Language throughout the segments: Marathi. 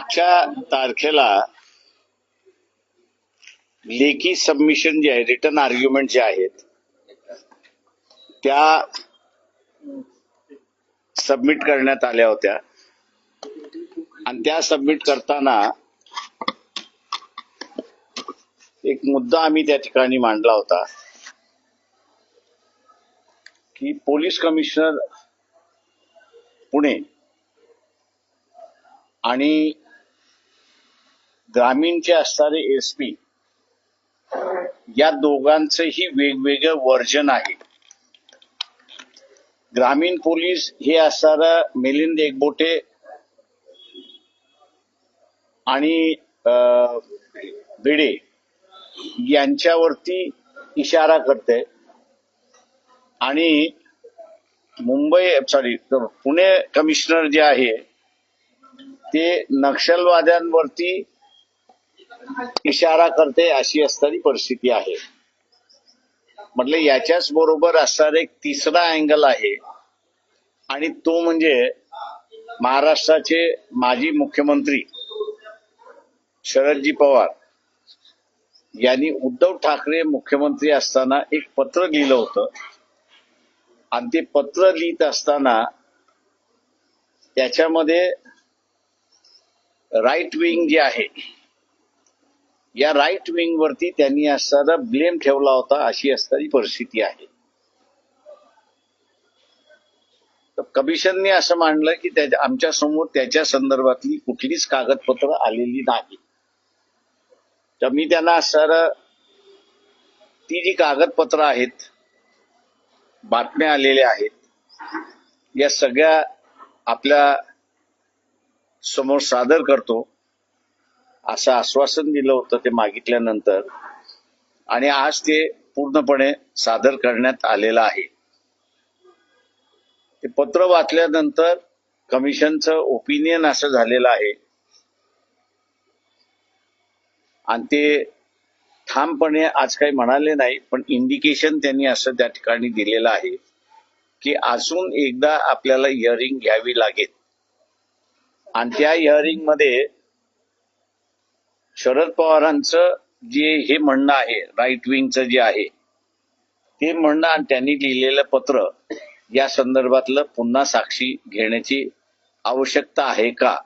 मागच्या तारखेला लेखी सबमिशन जे आहे रिटर्न आर्ग्युमेंट जे आहेत त्या सबमिट करण्यात आल्या होत्या. आणि त्या सबमिट करताना एक मुद्दा आम्ही त्या ठिकाणी मांडला होता की पोलीस कमिशनर पुणे आणि ग्रामीणचे असणारे एस पी या दोघांचंही वेगवेगळं वर्जन आहे. ग्रामीण पोलीस हे असणार मिलिंद एकबोटे आणि भिडे यांच्यावरती इशारा करते. आणि मुंबई सॉरी पुणे कमिशनर जे आहे ते नक्षलवाद्यांवरती इशारा करते अशी असणारी परिस्थिती आहे. म्हटलं याच्याच बरोबर असणारा एक तिसरा अँगल आहे. आणि तो म्हणजे महाराष्ट्राचे माजी मुख्यमंत्री शरदजी पवार यांनी उद्धव ठाकरे मुख्यमंत्री असताना एक पत्र लिहिलं होतं. आणि ते पत्र लिहित असताना त्याच्यामध्ये राईट विंग जे आहे या राईट विंग वरती त्यांनी असणारा ब्लेम ठेवला होता अशी असणारी परिस्थिती आहे. तर कमिशनने असं मांडलं की आमच्यासमोर त्याच्या संदर्भातली कुठलीच कागदपत्र आलेली नाही. तर मी त्यांना असणारं ती जी कागदपत्र आहेत बातम्या आलेल्या आहेत या सगळ्या आपल्यासमोर सादर करतो. असं आश्वासन दिलं होतं ते मागितल्यानंतर. आणि आज ते पूर्णपणे सादर करण्यात आलेलं आहे. ते पत्र वाचल्यानंतर कमिशनचं ओपिनियन असं झालेलं आहे. आणि ते ठामपणे आज काही म्हणाले नाही पण इंडिकेशन त्यांनी असं त्या ठिकाणी दिलेलं आहे की अजून एकदा आपल्याला इयरिंग घ्यावी लागेल. आणि त्या इयरिंगमध्ये शरद पवारांचं जे हे म्हणणं आहे राईट विंगचं जे आहे ते म्हणणं आणि त्यांनी लिहिलेलं पत्र या संदर्भातलं पुन्हा साक्षी घेण्याची आवश्यकता आहे का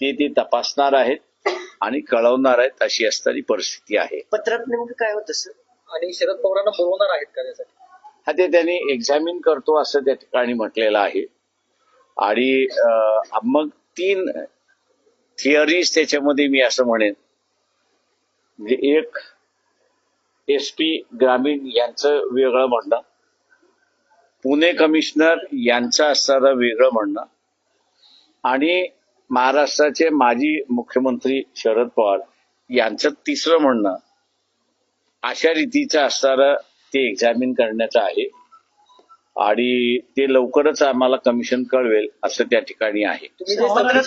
ते ते तपासणार आहेत आणि कळवणार आहेत अशी असणारी परिस्थिती आहे. पत्रात नेमकं काय होतं सर? आणि शरद पवारांना बोलवणार आहेत का त्यासाठी? हा ते त्यांनी एक्झामिन करतो असं त्या ठिकाणी म्हटलेलं आहे. आणि मग तीन थिअरीज त्याच्यामध्ये मी असं म्हणेन. म्हणजे एक एस पी ग्रामीण यांचं वेगळं म्हणणं. पुणे कमिशनर यांचं असणारं वेगळं म्हणणं. आणि महाराष्ट्राचे माजी मुख्यमंत्री शरद पवार यांचं तिसरं म्हणणं. अशा रीतीचं असणारं ते एक्झामिन करण्याचं आहे. आणि ते लवकरच आम्हाला कमिशन कळवेल असं त्या ठिकाणी आहे. मध्ये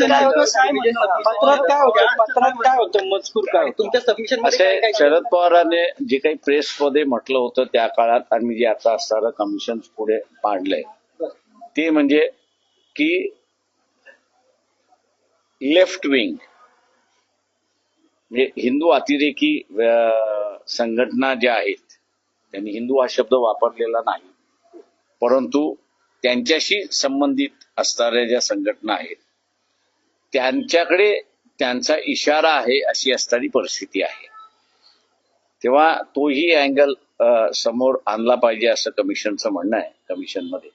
असे शरद पवारांने जे काही प्रेसमध्ये म्हटलं होतं त्या काळात आणि मी जे आता असणारं कमिशन पुढे मांडलंय ते म्हणजे की लेफ्ट विंग म्हणजे हिंदू अतिरेकी संघटना ज्या आहेत त्यांनी हिंदू हा शब्द वापरलेला नाही. परंतु त्यांच्याशी संबंधित असणाऱ्या ज्या संघटना आहेत त्यांच्याकडे त्यांचा इशारा आहे अशी असणारी परिस्थिती आहे. तेव्हा तोही अँगल समोर आणला पाहिजे असं कमिशनचं म्हणणं आहे कमिशनमध्ये.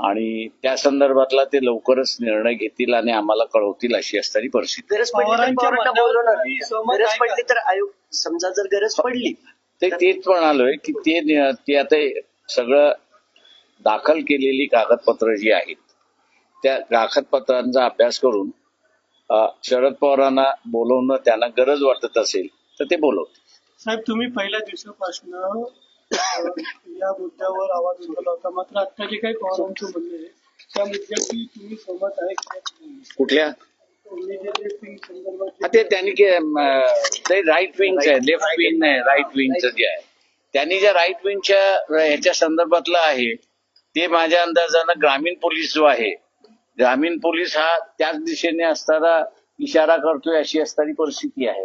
आणि त्या संदर्भातला ते लवकरच निर्णय घेतील आणि आम्हाला कळवतील अशी असणारी परिस्थिती. गरज पडली तर आयोग समजा जर गरज पडली ते तेच म्हणालोय की ते आता सगळं दाखल केलेली कागदपत्र जी आहेत त्या कागदपत्रांचा अभ्यास करून शरद पवारांना बोलवणं त्यांना गरज वाटत असेल तर ते बोलवतील. साहेब तुम्ही पहिल्या दिवसापासून या मुद्द्यावर आवाज उठवला होता. मात्र आता जे काही पवारांचं म्हणणं आहे त्या मुद्द्याशी तुम्ही सहमत आहे? कुठल्या? ते त्यांनी ते राईट विंगचं आहे लेफ्ट विंग नाही राईट विंगचं जे आहे. त्यांनी ज्या राईट विंगच्या ह्याच्या संदर्भातलं आहे ते माझ्या अंदाजानं ग्रामीण पोलीस जो आहे ग्रामीण पोलीस हा त्याच दिशेने असताना इशारा करतोय अशी असणारी परिस्थिती आहे.